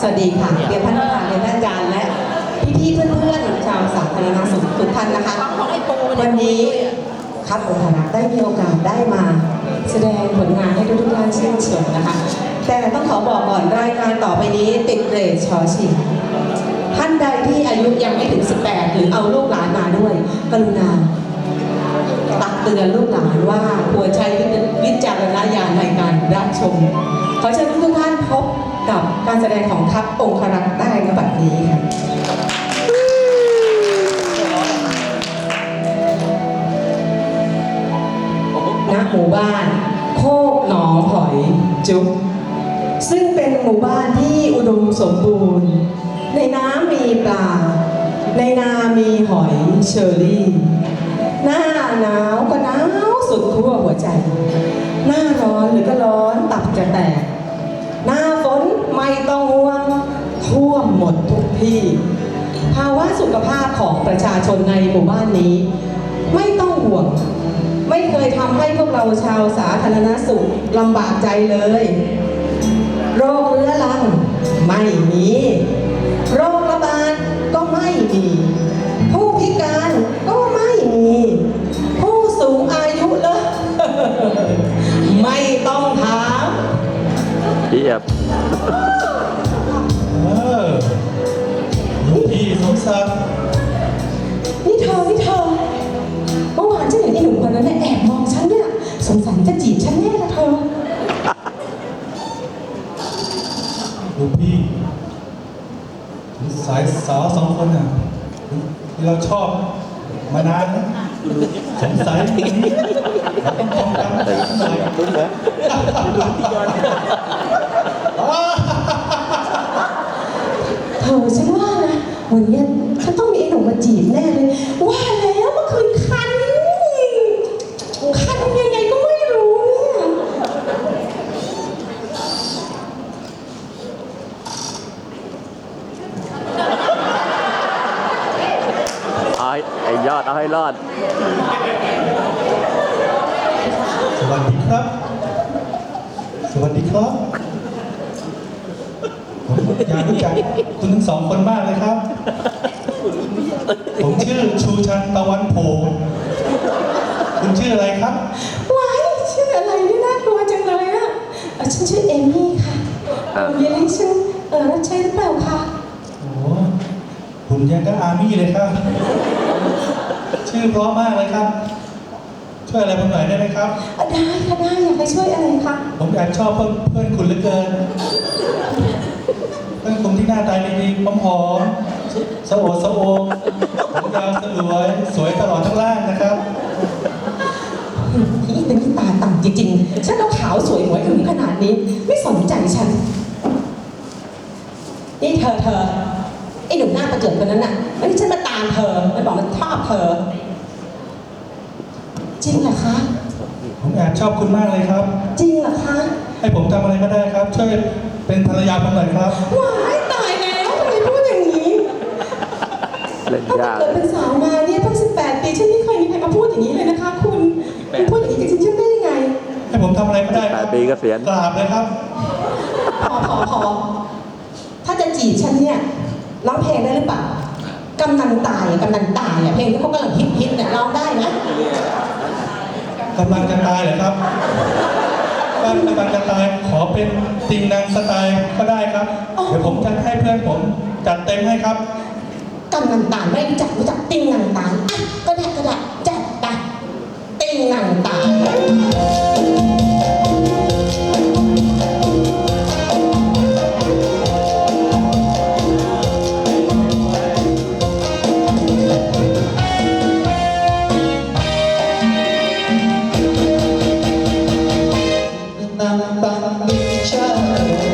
สวัสดีค่ะเรียนท่านประธานเรียนท่านอาจารย์และพี่ๆเพื่อนๆชาวสาธารณสุขทุกท่านนะคะของไอ้ปูวันนี้ครับองค์คณะได้มีโอกาสได้มาแสดงผลงานให้ทุกๆท่านชื่นชมนะคะ แต่ต้องขอบอกก่อนรายการต่อไปนี้ติดเรทชอชิงท่านใดที่อายุยังไม่ถึง 18 หรือเอาลูกหลานมาด้วย กรุณาตักเตือนลูกหลานว่าควรใช้วิจารณญาณในการรับชม ขอเชิญทุกท่านพบกับการแสดงของทัพองครักษ์ได้ณบัดนี้ค่ะณหมู่บ้านโคกหนองหอยจุ๊บซึ่งเป็นหมู่บ้านที่อุดมสมบูรณ์ ในน้ำมีปลา ในนามีหอยเชอรี่ หน้าหนาวก็หนาวสุดขั้วหัวใจ หน้าร้อนหรือก็ร้อนตับจะแตก หน้าฝนไม่ต้องห่วงท่วมหม ที่ภาวะสุขภาพของประชาชนในหมู่บ้านนี้ ไม่ต้องห่วง ไม่เคยทำให้พวกเราชาวสาธารณสุขลำบากใจเลย โรคเรื้อรังไม่มี โรคระบาดก็ไม่มี ผู้พิการก็ไม่มี ผู้สูงอายุเลยไม่ต้องถามเทียบ กพี่สมศักดิ์นี่เธอนี่เธอเมื่อวานฉันเห็นไอ้หนุ่มคนนั้นเนี่ยแอบมองฉันเนี่ยสงสัยจะจีบฉันแน่ละเธอ ลูกพี่สายสาวสองคนน่ะที่เราชอบมานานนะสงสัยวันนี้เราต้องป้องกันหน่อยเธอฉันว่านะวัน เนี้ยฉันต้องมีไอ้หนุ่มมาจีบแน่เลย ว่าแล้วเมื่อคืนคันคันยังไงก็ไม่รู้เนี่ยเอาให้ไอ้ยอดเอาให้รอด สวัสดีครับ สวัสดีครับผม อยากรู้จักคุณทั้งสองคนมากเลยครับ ผมชื่อชูชันตะวันโพคุณชื่ออะไรครับ ว้ายชื่ออะไรนี่น่ากลัวจังเลยอะเอ่อฉันชื่อเอมี่ค่ะอะเรียนให้ฉันเออใช่หรือเปล่าคะโอ้โหหุ่นยังก็อาร์มี่เลยครับ ชื่อเพราะมากเลยครับ ช่วยอะไรผมหน่อยได้ไหมครับเอ่อได้ค่ะได้อยากให้ช่วยอะไรคะผมอยากชอบเพื่อนเพื่อนคุณเหลือเกิน เพื่อนคุณที่หน้าตาดีๆหอมหอมๆสะโอดสะโอผมยาวสวย สวยตลอดทั้งร่างนะครับนี่เป็นที่ตาต่ำจริงๆ ฉันเอาขาวสวยหวยถึงขนาดนี้ ไม่สนใจฉัน นี่เธอเธอไอ้หนุ่มหน้าประเจิดคนนั้นน่ะวันนี้ฉันมาตามเธอมันบอกมันชอบเธอ จริงเหรอคะ ผมแอบชอบคุณมากเลยครับ จริงเหรอคะ ให้ผมทำอะไรก็ได้ครับ ช่วย เป็นภรรยาผมหน่อยครับ ว้ายตายแล้วทำไมพูดอย่างนี้เล่นตั้งแต่ยากเกิดเป็นสาวมาเนี่ยเพิ่ง18ปีฉันไม่เคยมีใครมาพูดอย่างนี้เลยนะคะ คุณคุณพูดอย่างนี้กับฉันได้ยังไงให้ผมทำอะไรก็ได้คแปรัดบปีเกษียณ กราบเลยครับ พอพอพอถ้าจะจีบฉันเนี่ยร้องเพลงได้หรือเปล่ากำนันตายอะกำนันตายอะเพลงที่เขากำลังฮิตฮิตๆเนี่ยร้องได้นะกำลังจะตายเหรอครับ บ้านกำลังจะตายขอเป็นติงนางสไตล์ก็ได้ครับ เดี๋ยวผมจะให้เพื่อนผมจัดเต็มให้ครับกำนันตายไม่รู้จักรู้จักติ้งนังตายอะก็ได้ก็ได้จัดไปติ้งนังตาย ช